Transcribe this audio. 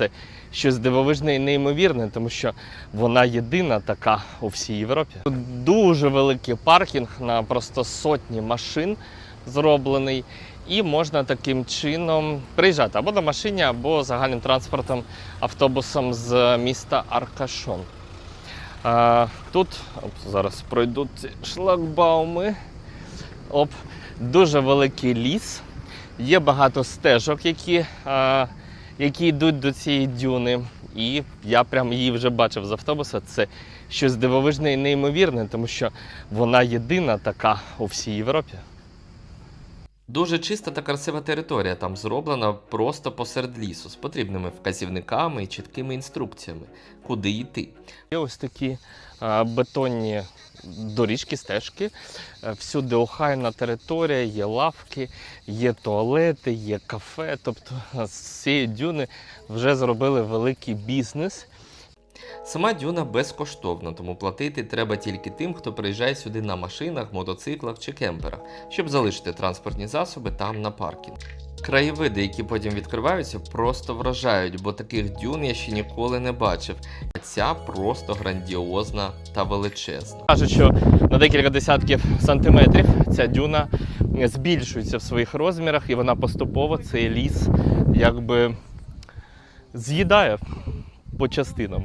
Це щось дивовижне і неймовірне, тому що вона єдина така у всій Європі. Тут Дуже великий паркінг на просто сотні машин зроблений, і можна таким чином приїжджати або на машині, або загальним транспортом, автобусом з міста Аркашон. Тут оп, зараз пройдуть шлагбауми. Оп, дуже великий ліс. Є багато стежок, які, які йдуть до цієї дюни. І я прям її вже бачив з автобуса. Це щось дивовижне і неймовірне, тому що вона єдина така у всій Європі. Дуже чиста та красива територія там зроблена просто посеред лісу з потрібними вказівниками і чіткими інструкціями, куди йти. Є ось такі бетонні доріжки, стежки. Е, Всюди охайна територія, є лавки, є туалети, є кафе. Тобто з цієї дюни вже зробили великий бізнес. Сама дюна безкоштовна, тому платити треба тільки тим, хто приїжджає сюди на машинах, мотоциклах чи кемперах, щоб залишити транспортні засоби там на паркінг. Краєвиди, які потім відкриваються, просто вражають, бо таких дюн я ще ніколи не бачив. Ця просто грандіозна та величезна. Кажуть, що на декілька десятків сантиметрів ця дюна збільшується в своїх розмірах, і вона поступово цей ліс якби з'їдає по частинам.